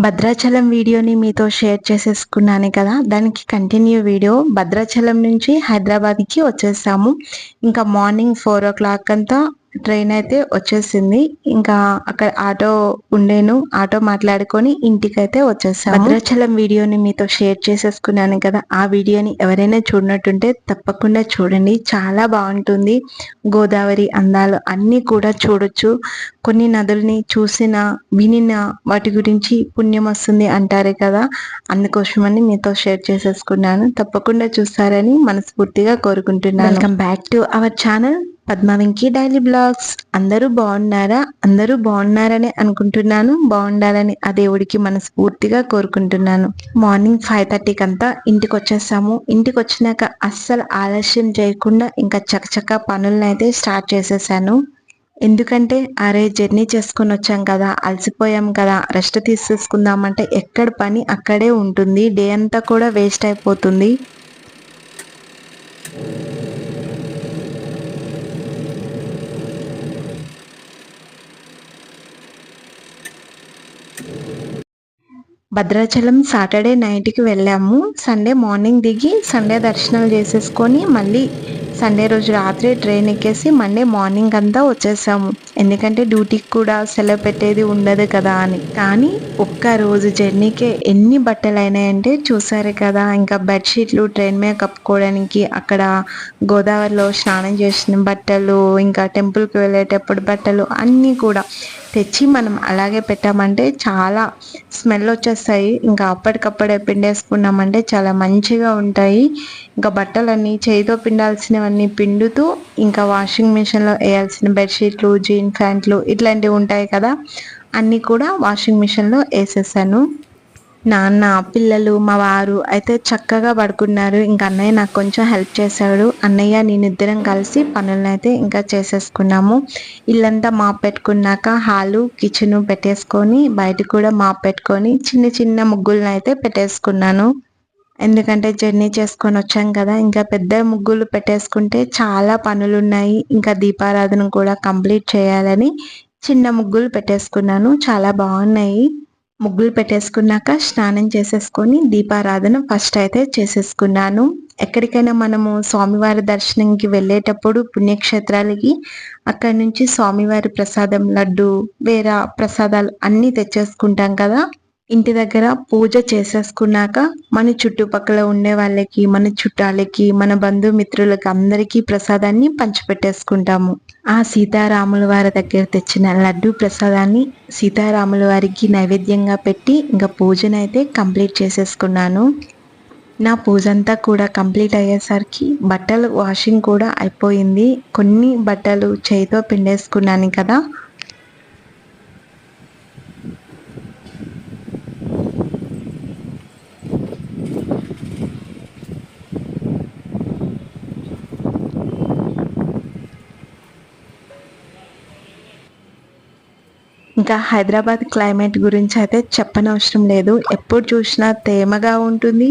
భద్రాచలం వీడియోని మీతో షేర్ చేసేసుకున్నాను కదా? దానికి కంటిన్యూ వీడియో. భద్రాచలం నుంచి హైదరాబాద్కి వచ్చేసాము. ఇంకా మార్నింగ్ ఫోర్ ఓ క్లాక్ అంతా ట్రైన్ అయితే వచ్చేసింది. ఇంకా అక్కడ ఆటో ఉండేను. ఆటో మాట్లాడుకొని ఇంటికైతే వచ్చేసాను భద్రాచలం వీడియోని మీతో షేర్ చేసేసుకున్నాను కదా. ఆ వీడియోని ఎవరైనా చూడనట్టుంటే తప్పకుండా చూడండి. చాలా బాగుంటుంది. గోదావరి అందాలు అన్నీ కూడా చూడొచ్చు. కొన్ని నదుల్ని చూసిన వినిన వాటి గురించి పుణ్యం వస్తుంది అంటారే కదా. అందుకోసమని మీతో షేర్ చేసేసుకున్నాను. తప్పకుండా చూస్తారని మనస్ఫూర్తిగా కోరుకుంటున్నాను. Welcome back to our channel పద్మావింకి daily blogs అందరూ బాగున్నారా? అందరూ బాగున్నారని అనుకుంటున్నాను. బాగుండాలని ఆ దేవుడికి మనస్ఫూర్తిగా కోరుకుంటున్నాను. మార్నింగ్ ఫైవ్ థర్టీకి అంతా ఇంటికి వచ్చేసాము. ఇంటికి వచ్చినాక అస్సలు ఆలస్యం చేయకుండా ఇంకా చకచక పనులను అయితే స్టార్ట్ చేసేసాను. ఎందుకంటే అరే జర్నీ చేసుకుని వచ్చాం కదా అలసిపోయాం కదా రెస్ట్ తీసేసుకుందామంటే ఎక్కడ పని అక్కడే ఉంటుంది. డే అంతా కూడా వేస్ట్ అయిపోతుంది. భద్రాచలం సాటర్డే నైట్కి వెళ్ళాము. సండే మార్నింగ్ దిగి సండే దర్శనాలు చేసేసుకొని మళ్ళీ సండే రోజు రాత్రి ట్రైన్ ఎక్కేసి మండే మార్నింగ్ అంతా వచ్చేసాము. ఎందుకంటే డ్యూటీకి కూడా సెలవు పెట్టేది ఉండదు కదా అని. కానీ ఒక్క రోజు జర్నీకే ఎన్ని బట్టలు అయినాయంటే చూసారు కదా. ఇంకా బెడ్షీట్లు ట్రైన్ మీద కప్పుకోవడానికి అక్కడ గోదావరిలో స్నానం చేసిన బట్టలు ఇంకా టెంపుల్కి వెళ్ళేటప్పుడు బట్టలు అన్నీ కూడా తెచ్చి మనం అలాగే పెట్టామంటే చాలా స్మెల్ వచ్చేస్తాయి. ఇంకా అప్పటికప్పుడే పిండేసుకున్నామంటే చాలా మంచిగా ఉంటాయి. ఇంకా బట్టలన్నీ చేయితో పిండాల్సినవన్నీ పిండుతూ ఇంకా వాషింగ్ మిషన్లో వేయాల్సిన బెడ్షీట్లు జీన్ ప్యాంట్లు ఇట్లాంటివి ఉంటాయి కదా. అన్నీ కూడా వాషింగ్ మిషన్లో వేసేసాను. నాన్న పిల్లలు మా వారు అయితే చక్కగా పడుకున్నారు. ఇంకా అన్నయ్య నాకు కొంచెం హెల్ప్ చేశాడు. అన్నయ్య నేను ఇద్దరం కలిసి పనులను అయితే ఇంకా చేసేసుకున్నాము. ఇల్లంతా మా పెట్టుకున్నాక హాలు కిచెన్ పెట్టేసుకొని బయట కూడా మా పెట్టుకొని చిన్న చిన్న ముగ్గులను అయితే పెట్టేసుకున్నాను. ఎందుకంటే జర్నీ చేసుకొని వచ్చాం కదా ఇంకా పెద్ద ముగ్గులు పెట్టేసుకుంటే చాలా పనులు ఉన్నాయి ఇంకా దీపారాధన కూడా కంప్లీట్ చేయాలని చిన్న ముగ్గులు పెట్టేసుకున్నాను. చాలా బాగున్నాయి. ముగ్గులు పెట్టేసుకున్నాక స్నానం చేసేసుకొని దీపారాధన ఫస్ట్ అయితే చేసేసుకున్నాను. ఎక్కడికైనా మనము స్వామివారి దర్శనంకి వెళ్ళేటప్పుడు పుణ్యక్షేత్రాలకి అక్కడి నుంచి స్వామివారి ప్రసాదం లడ్డు వేరే ప్రసాదాలు అన్నీ తెచ్చేసుకుంటాం కదా. ఇంటి దగ్గర పూజ చేసేసుకున్నాక మన చుట్టుపక్కల ఉండే వాళ్ళకి మన చుట్టాలకి మన బంధుమిత్రులకి అందరికీ ప్రసాదాన్ని పంచిపెట్టేసుకుంటాము. ఆ సీతారాముల వారి దగ్గర తెచ్చిన లడ్డు ప్రసాదాన్ని సీతారాముల వారికి నైవేద్యంగా పెట్టి ఇంకా పూజనైతే కంప్లీట్ చేసేసుకున్నాను. నా పూజ అంతా కూడా కంప్లీట్ అయ్యేసరికి బట్టలు వాషింగ్ కూడా అయిపోయింది. కొన్ని బట్టలు చేయితో పిండేసుకున్నాను కదా ఇంకా హైదరాబాద్ క్లైమేట్ గురించి అయితే చెప్పనవసరం లేదు. ఎప్పుడు చూసినా తేమగా ఉంటుంది.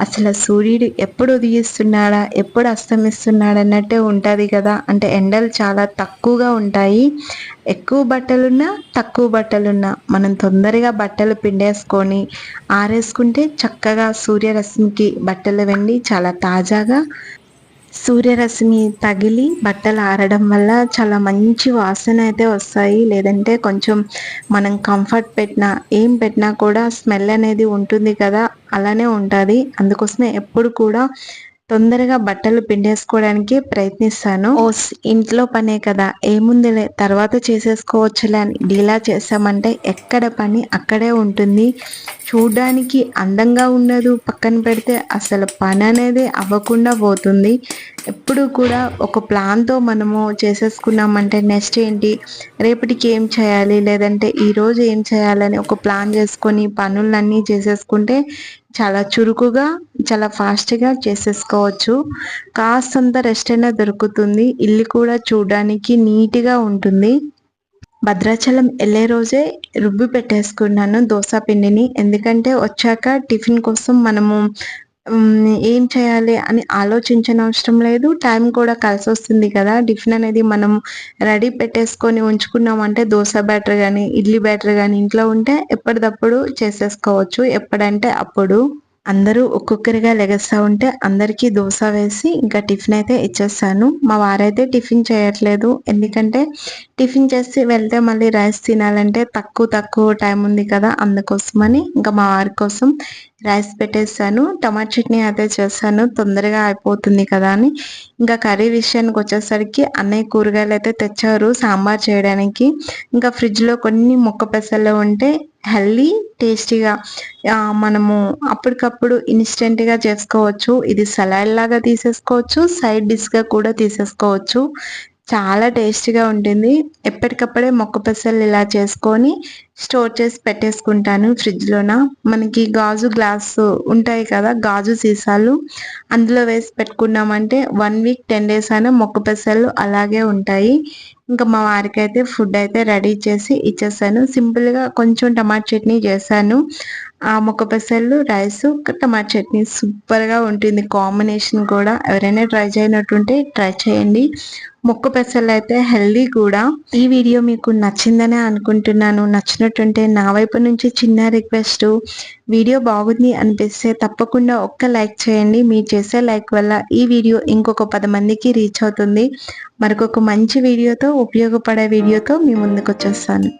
అసలు సూర్యుడు ఎప్పుడు ఉదయిస్తున్నాడా ఎప్పుడు అస్తమిస్తున్నాడా అన్నట్టే ఉంటుంది కదా. అంటే ఎండలు చాలా తక్కువగా ఉంటాయి. ఎక్కువ బట్టలున్నా తక్కువ బట్టలున్నా మనం తొందరగా బట్టలు పిండేసుకొని ఆరేసుకుంటే చక్కగా సూర్యరశ్మికి బట్టలు వెండి చాలా తాజాగా సూర్యరశ్మి తగిలి బట్టలు ఆరడం వల్ల చాలా మంచి వాసన అయితే వస్తాయి. లేదంటే కొంచెం మనం కంఫర్ట్ పెట్టినా ఏం పెట్టినా కూడా స్మెల్ అనేది ఉంటుంది కదా అలానే ఉంటుంది. అందుకోసమే ఎప్పుడు కూడా తొందరగా బట్టలు పిండేసుకోవడానికి ప్రయత్నిస్తాను. ఓస్ ఇంట్లో పనే కదా. ఏముందిలే తర్వాత చేసేసుకోవచ్చులే అని డీలా చేసామంటే ఎక్కడ పని అక్కడే ఉంటుంది. చూడడానికి అందంగా ఉండదు. పక్కన పెడితే అసలు పని అనేది అవ్వకుండా పోతుంది. ఎప్పుడు కూడా ఒక ప్లాన్తో మనము చేసేసుకున్నామంటే నెక్స్ట్ ఏంటి? రేపటికి ఏం చేయాలి? లేదంటే ఈరోజు ఏం చేయాలని ఒక ప్లాన్ చేసుకొని పనులన్నీ చేసేసుకుంటే చాలా చురుకుగా చాలా ఫాస్ట్గా చేసేసుకోవచ్చు. కాస్తంత రెస్ట్ అయినా దొరుకుతుంది. ఇల్లు కూడా చూడడానికి నీట్గా ఉంటుంది. భద్రాచలం వెళ్ళే రోజే రుబ్బి పెట్టేసుకున్నాను దోశ పిండిని. ఎందుకంటే వచ్చాక టిఫిన్ కోసం మనము ఏం చేయాలి అని ఆలోచించనవసరం లేదు. టైం కూడా కలిసి వస్తుంది కదా! టిఫిన్ అనేది మనం రెడీ పెట్టేసుకొని ఉంచుకున్నామంటే దోశ బ్యాటర్ కానీ ఇడ్లీ బ్యాటర్ కానీ ఇంట్లో ఉంటే ఎప్పటిదప్పుడు చేసేసుకోవచ్చు. ఎప్పుడంటే అప్పుడు. అందరూ ఒక్కొక్కరిగా లెగస్తా ఉంటే అందరికీ దోశ వేసి ఇంకా టిఫిన్ అయితే ఇచ్చేస్తాను మా వారైతే టిఫిన్ చేయట్లేదు. ఎందుకంటే టిఫిన్ చేసి వెళ్తే మళ్ళీ రైస్ తినాలంటే తక్కువ తక్కువ టైం ఉంది కదా! అందుకోసమని ఇంకా మా వారి కోసం రైస్ పెట్టేసాను. టమాటా చట్నీ అయితే చేస్తాను తొందరగా అయిపోతుంది కదా అని. ఇంకా కర్రీ విషయానికి వచ్చేసరికి అన్నయ్య కూరగాయలు అయితే తెచ్చారు సాంబార్ చేయడానికి. ఇంకా ఫ్రిడ్జ్‌లో కొన్ని మొక్క పెసలు ఉంటే హెల్దీ టేస్టీగా మనము అప్పటికప్పుడు ఇన్స్టెంట్గా చేసుకోవచ్చు. ఇది సలాడ్ లాగా తీసేసుకోవచ్చు. సైడ్ డిష్‌గా కూడా తీసేసుకోవచ్చు. చాలా టేస్టీగా ఉంటుంది. ఎప్పటికప్పుడే మొక్క పెసలు ఇలా చేసుకొని స్టోర్ చేసి పెట్టేసుకుంటాను ఫ్రిడ్జ్‌లోన. మనకి గాజు గ్లాసు ఉంటాయి కదా! గాజు సీసాలు అందులో వేసి పెట్టుకున్నామంటే వన్ వీక్, 10 డేస్ అయినా మొక్క పెసలు అలాగే ఉంటాయి. ఇంకా మా వారికి అయితే ఫుడ్ అయితే రెడీ చేసి ఇచ్చేసాను. సింపుల్‌గా కొంచెం టమాటా చట్నీ చేశాను. ఆ మొక్క పెసలు, రైసు, టమాటా చట్నీ సూపర్‌గా ఉంటుంది కాంబినేషన్ కూడా. ఎవరైనా ట్రై చేయనట్టుంటే ట్రై చేయండి. మొక్క పెసలు అయితే హెల్దీ కూడా. ఈ వీడియో మీకు నచ్చిందనే అనుకుంటున్నాను. నచ్చినట్టుంటే నా వైపు నుంచి చిన్న రిక్వెస్ట్ వీడియో బాగుంది అనిపిస్తే తప్పకుండా ఒక్క లైక్ చేయండి. మీరు చేసే లైక్ వల్ల ఈ వీడియో ఇంకొక పది మందికి రీచ్ అవుతుంది. మరొక మంచి వీడియోతో, ఉపయోగపడే వీడియోతో మీ ముందుకొచ్చేస్తాను.